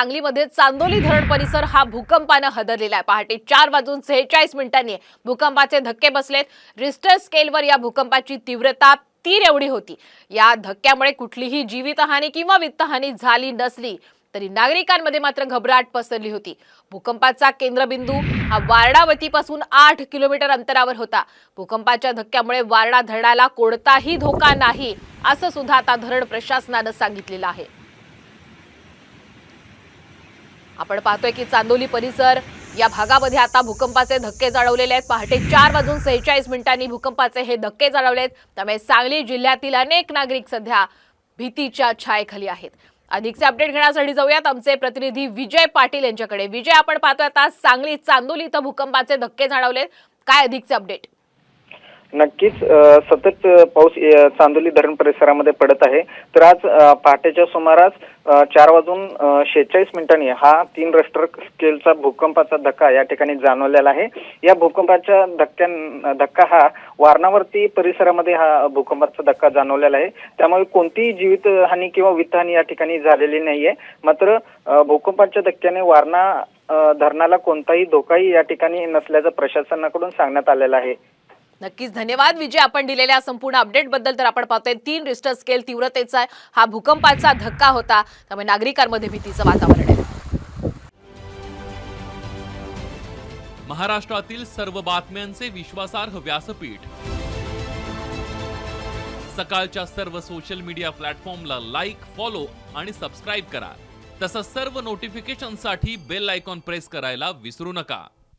सांगलीमध्ये चांदोली धरण परिसर हा भूकंपानं हदरलेला आहे. पहाटे चार वाजून सेहेचाळीस मिनिटांनी भूकंपाचे धक्के बसलेत. रिस्टर स्केलवर या भूकंपाची तीव्रता तीन एवढी होती. या धक्क्यामुळे कुठलीही जीवितहानी किंवा वित्तहानी झाली नसली तरी नागरिकांमध्ये मात्र घबराट पसरली होती. भूकंपाचा केंद्रबिंदू हा वारणावतीपासून आठ किलोमीटर अंतरावर होता. भूकंपाच्या धक्क्यामुळे वारणा धरणाला कोणताही धोका नाही असं सुद्धा आता धरण प्रशासनानं सांगितलेलं आहे. आपण पाहतोय की चांदोली परिसर या भागामध्ये आता भूकंपाचे धक्के जाणवलेले आहेत. पहाटे चार वाजून सेहेचाळीस मिनिटांनी भूकंपाचे हे धक्के जाणवलेत त्यामुळे सांगली जिल्ह्यातील अनेक नागरिक सध्या भीतीच्या छायेखाली आहेत. अधिकचे अपडेट घेण्यासाठी जाऊयात. आमचे प्रतिनिधी विजय पाटील यांच्याकडे. विजय आपण पाहतोय आता सांगली चांदोली इथं भूकंपाचे धक्के जाणवले काय अधिकचे अपडेट? नक्कीच सतत पाऊस चांदोली धरण परिसरामध्ये पडत आहे. तर आज पहाटेच्या सुमारास चार वाजून शेहेचाळीस मिनिटांनी हा तीन रेस्टर स्केलचा भूकंपाचा धक्का या ठिकाणी जाणवलेला आहे. या भूकंपाच्या धक्क्या धक्का हा वारणावरती परिसरामध्ये हा भूकंपाचा धक्का जाणवलेला आहे. त्यामुळे कोणतीही जीवितहानी किंवा वित्तहानी या ठिकाणी झालेली नाहीये. मात्र भूकंपाच्या धक्क्याने वारणा धरणाला कोणताही धोकाही या ठिकाणी नसल्याचं प्रशासनाकडून सांगण्यात आलेलं आहे. नक्कीच धन्यवाद. विजय आपण दिलेल्या संपूर्ण अपडेटबद्दल तर आपण पाहतोय तीन रिस्टर स्केल तीव्रतेचा हा भूकंपाचा धक्का होता त्यामुळे नागरिकांमध्ये भीतीचं वातावरण आहे. महाराष्ट्रातील सर्व बातम्यांचे विश्वासार्ह व्यासपीठ. सकाळच्या सर्व सोशल मीडिया प्लॅटफॉर्मला लाईक फॉलो आणि सबस्क्राईब करा. तसंच सर्व नोटिफिकेशनसाठी बेल आयकॉन प्रेस करायला विसरू नका.